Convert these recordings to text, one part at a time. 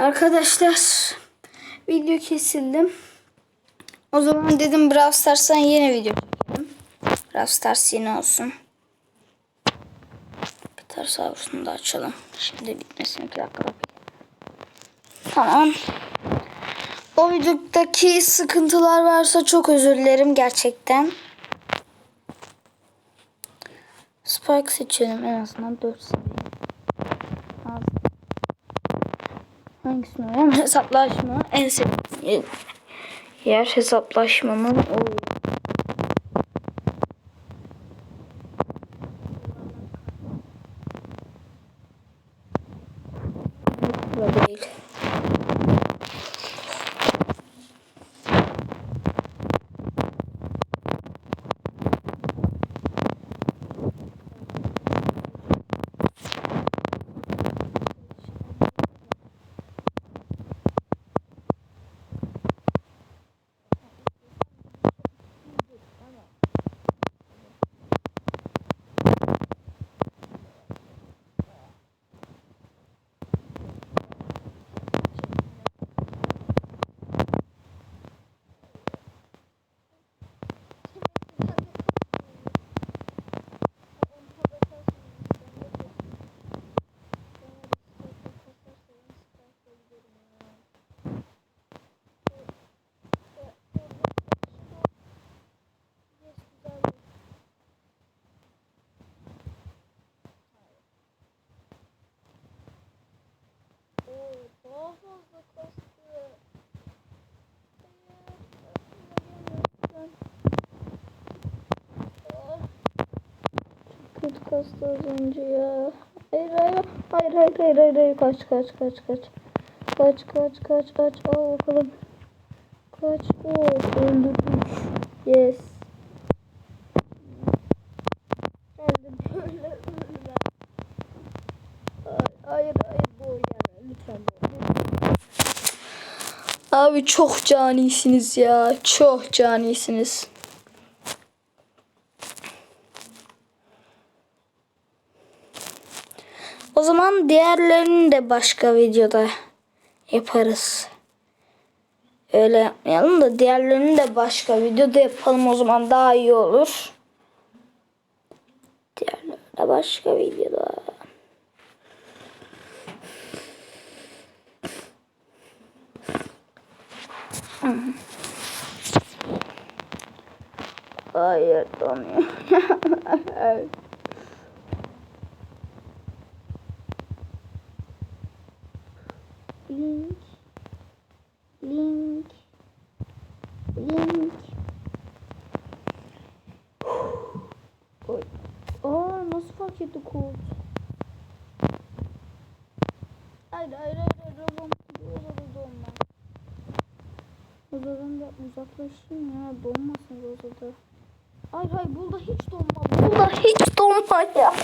Arkadaşlar video kesildim. O zaman dedim Brawl Stars'tan yeni video çekelim. Brawl Stars yeni olsun. Peter Savrus'unu da açalım. Şimdi bitmesin 2 dakika. Tamam. O videodaki sıkıntılar varsa çok özür dilerim gerçekten. Spike seçelim en azından 4 seviye. Hangisini oynayalım? Hesaplaşma. En sevdiğim yer hesaplaşmanın o Kastı az önce ya. Hayır hayır hayır hayır hayır hayır, hayır. kaç kaç kaç kaç. Kaç kaç kaç kaç al bakalım. Kaç o öldürdük. Yes. Geldim böyle ölüme. Hayır hayır lütfen. Abi çok canisiniz ya. Çok canisiniz. O zaman diğerlerini de başka videoda yaparız. Öyle yapmayalım da diğerlerini de başka videoda yapalım o zaman daha iyi olur. Diğerlerini de başka videoda. Hayır donuyor. Link. Link. Link. Oy. Aa nasıl fark etti kod? Hayır hayır hayır hayır Robom odada donma. Odadan da uzaklaşayım ya donmasın odada. Hayır hayır burada hiç donma. Burada hiç donma ya.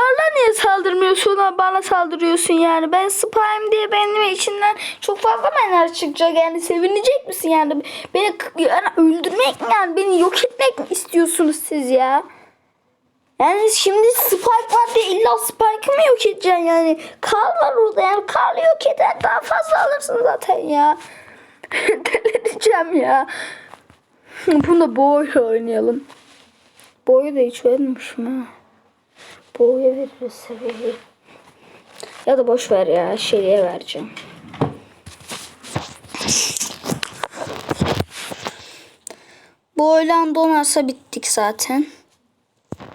Karla niye saldırmıyorsun? Ha bana saldırıyorsun yani. Ben spy'ım diye benim içinden çok fazla mı enerji çıkacak? Yani sevinecek misin yani? Beni yani öldürmek mi yani? Beni yok etmek mi istiyorsunuz siz ya? Yani şimdi Spike var diye illa Spike'ı mı yok edeceksin yani? Karl var orada yani. Karl'ı yok eder daha fazla alırsın zaten ya. Delireceğim ya. Bunu da boyla oynayalım. Boyu da hiç vermemişim ha Veririz seviyeyi. Ya da boş ver ya. Şeye vereceğim. Bu oylan donarsa bittik zaten.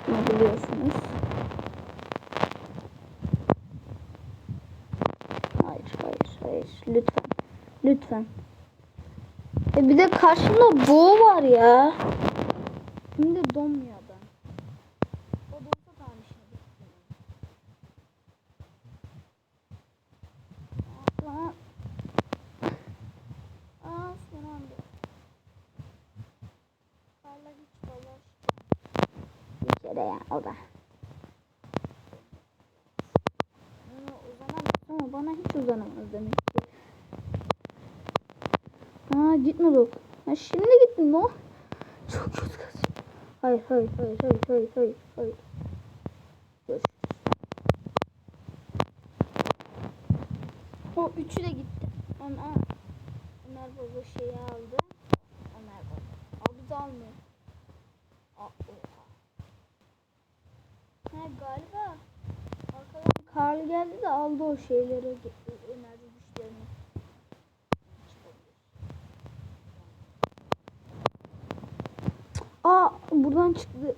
Bunu biliyorsunuz. Hayır, hayır, hayır. Lütfen. Lütfen. E bir de karşımda boğ var ya. Şimdi donmuyor adam. O da olsa da aynı şey. Aa, aa son anda. Parla hiç dolaş. Bir kere ya o da. Ama bana hiç uzanamaz demek ki. Aa gitmedi o. Ha, şimdi gittin mi o? Çok kötü kız. Hayır hayır hayır hayır hayır hayır hayır. O üçü de gitti. Ana. Ömer baba şeyi aldı. Ömer baba. Al biz almıyor. Aa, galiba. Arkadan Karl geldi de aldı o şeyleri. Enerji güçlerini. Aa buradan çıktı.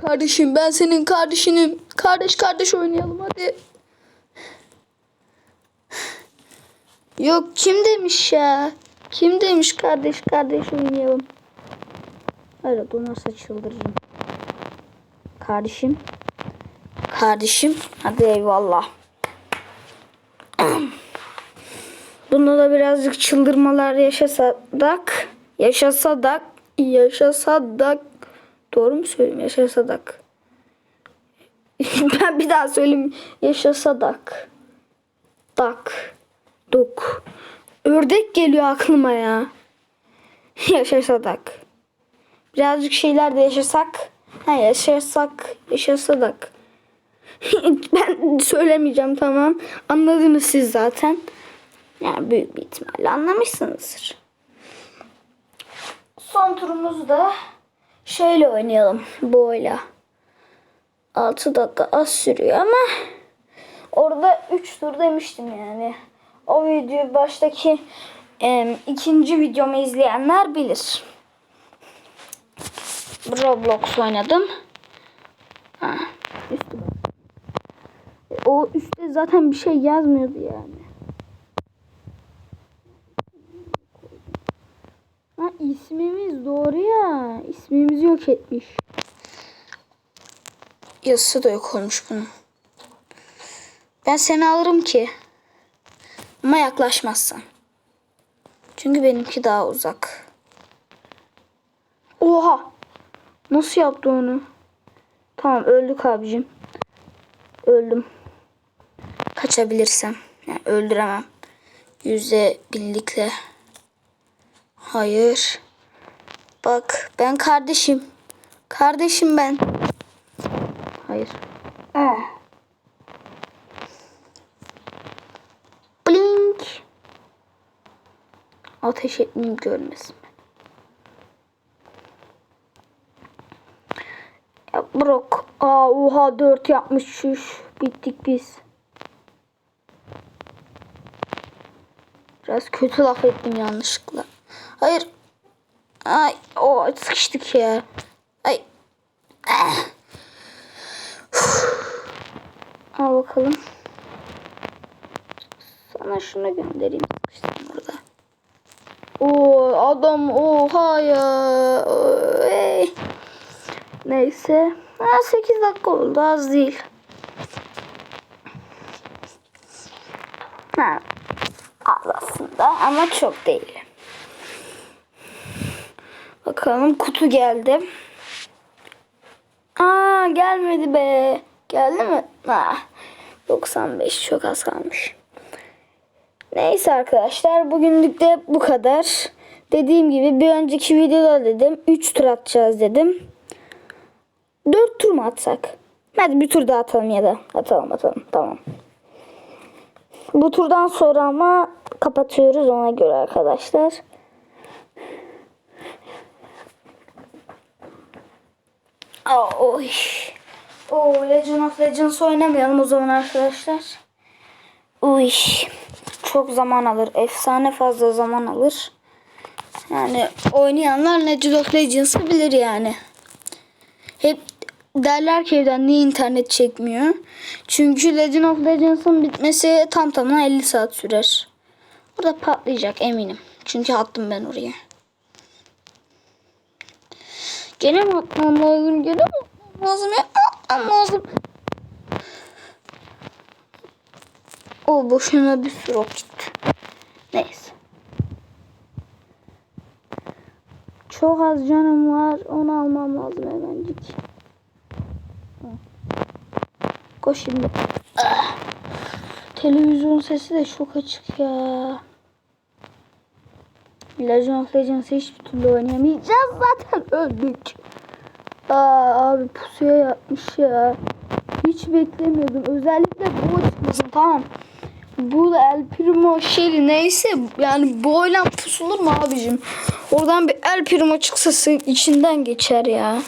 Kardeşim ben senin kardeşinim. Kardeş kardeş oynayalım hadi. Yok kim demiş ya? Kim demiş kardeş kardeş oynayalım. Öyle donarsa çıldırırım. Kardeşim. Kardeşim. Hadi eyvallah. Bunda da birazcık çıldırmalar yaşasadak. Yaşasadak. Yaşasadak. Doğru mu söylüyorum? Yaşasadak. ben bir daha söyleyeyim. Yaşasadak. Dak. Duk. Ördek geliyor aklıma ya. Yaşasadak. Birazcık şeyler de yaşasak. Ha yaşasak. Yaşasadak. ben söylemeyeceğim tamam. Anladınız siz zaten. Yani büyük bir ihtimalle anlamışsınızdır. Son turumuzu da şöyle oynayalım. Bu oyla. 6 dakika az sürüyor ama orada 3 tur demiştim yani. O videoyu baştaki em, ikinci videomu izleyenler bilir. Roblox oynadım. Ha, üstü bak. O üstte zaten bir şey yazmıyordu yani. Ha ismimiz doğru ya. İsmimizi yok etmiş. Yazısı da yok olmuş bunun. Ben seni alırım ki. Ama yaklaşmazsan. Çünkü benimki daha uzak. Oha! Nasıl yaptı onu? Tamam öldük abicim. Öldüm. Kaçabilirsem. Yani öldüremem. Yüzde birlikle. Hayır. Bak ben kardeşim. Kardeşim ben. Hayır. Ah. Blink. Ateş etmeyeyim görmesin. Bırak. Aa oha 4 yapmış şuş. Bittik biz. Biraz kötü laf ettim yanlışlıkla. Hayır. Ay o sıkıştık ya. Ay. Ah. Al bakalım. Sana şunu göndereyim. Sıkıştım burada. Oo adam oha ya. Ey. Neyse. Ha, 8 dakika oldu az değil. Ha, az aslında ama çok değil. Bakalım kutu geldi. Aa gelmedi be. Geldi mi? Ha, 95 çok az kalmış. Neyse arkadaşlar bugünlük de bu kadar. Dediğim gibi bir önceki videoda dedim 3 tur atacağız dedim. 4 tur mu atsak? Hadi bir tur daha atalım ya da. Atalım atalım tamam. Bu turdan sonra ama kapatıyoruz ona göre arkadaşlar. Oy. Oo, Legend of Legends oynamayalım o zaman arkadaşlar. Uy. Çok zaman alır. Efsane fazla zaman alır. Yani oynayanlar Legend of Legends'ı bilir yani. Hep derler ki evden niye internet çekmiyor. Çünkü Legend of Legends'ın bitmesi tam tamına 50 saat sürer. Burada patlayacak eminim. Çünkü attım ben oraya. Gene mi atmam lazım? Gene mi atmam lazım? Atmam lazım. O boşuna bir sürü gitti. Neyse. Çok az canım var. Onu almam lazım hemencik. Koş şimdi. Ah. Televizyon sesi de çok açık ya. Legend of Legends'ı hiçbir türlü oynayamayacağız. Zaten öldük. Aa, abi pusuya yapmış ya. Hiç beklemiyordum. Özellikle bu çıkmasın tamam. Bu El Primo Shelly neyse yani bu oylan pusulur mu abicim? Oradan bir El Primo çıksa içinden geçer ya.